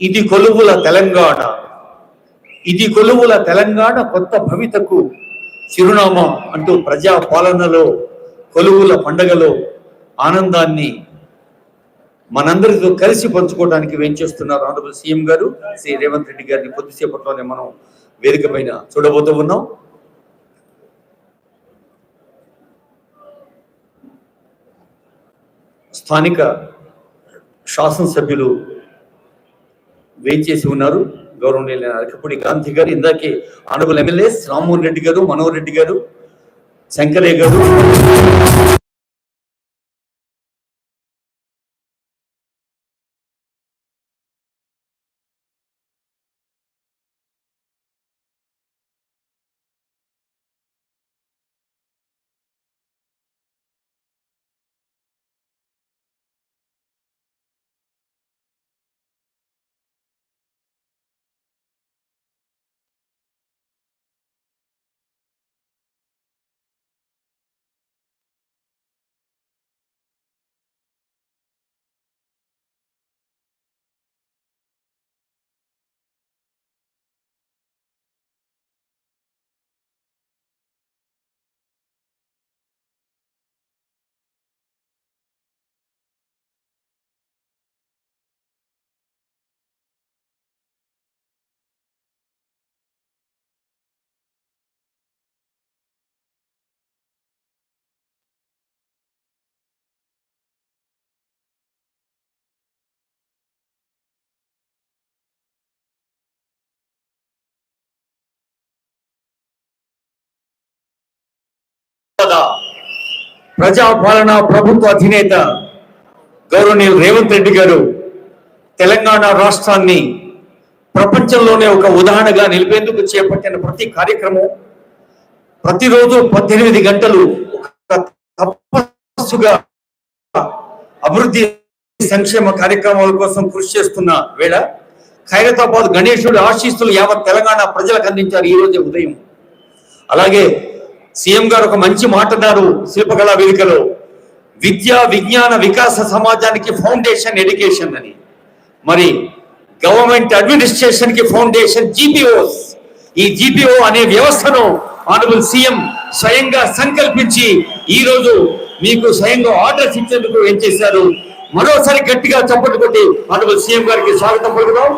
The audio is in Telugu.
ఇది కొలువుల తెలంగాణ. ఇది కొలువుల తెలంగాణ కొత్త భవితకు చిరునామా అంటూ ప్రజా పాలనలో కొలువుల పండగలో ఆనందాన్ని మనందరితో కలిసి పంచుకోవడానికి వెంచేస్తున్నారు ఆనరబుల్ సీఎం గారు? శ్రీ రేవంత్ రెడ్డి గారిని కొద్దిసేపట్లోనే మనం వేదిక పైన చూడబోతూ ఉన్నాం. స్థానిక శాసనసభ్యులు వేయించేసి ఉన్నారు. గౌరవనీయులైన అరకపూడి గాంధీ గారు ఇందాకే ఆనరబుల్ ఎమ్మెల్యే రామ్మోహన్ రెడ్డి గారు మనోహర్ రెడ్డి గారు శంకరయ్య గారు. ప్రజాపాలన ప్రభుత్వ అధినేత గౌరవనీయులు రేవంత్ రెడ్డి గారు తెలంగాణ రాష్ట్రాన్ని ప్రపంచంలోనే ఒక ఉదాహరణగా నిలిపేందుకు చేపట్టిన ప్రతి కార్యక్రమం ప్రతిరోజు పద్దెనిమిది గంటలు తపస్సుగా అభివృద్ధి సంక్షేమ కార్యక్రమాల కోసం కృషి చేస్తున్న వేళ ఖైరతాబాద్ గణేశుడు ఆశీస్సులు యావత్ తెలంగాణ ప్రజలకు అందించారు ఈ రోజే ఉదయం. అలాగే సీఎం గారు ఒక మంచి మాట్లాడారు శిల్పకళా వేదికలో. విద్య విజ్ఞాన వికాస సమాజానికి ఫౌండేషన్ ఎడ్యుకేషన్ అని. మరి గవర్నమెంట్ అడ్మినిస్ట్రేషన్కి ఫౌండేషన్ జీపీఓస్. ఈ జీపీఓ అనే వ్యవస్థను ఆనరబుల్ సీఎం స్వయంగా సంకల్పించి ఈ రోజు మీకు స్వయంగా ఆర్డర్స్ ఇచ్చేందుకు ఏం చేశారు? మరోసారి గట్టిగా చప్పట్లు కొట్టి ఆనరబుల్ సీఎం గారికి స్వాగతం పలుకుదాం.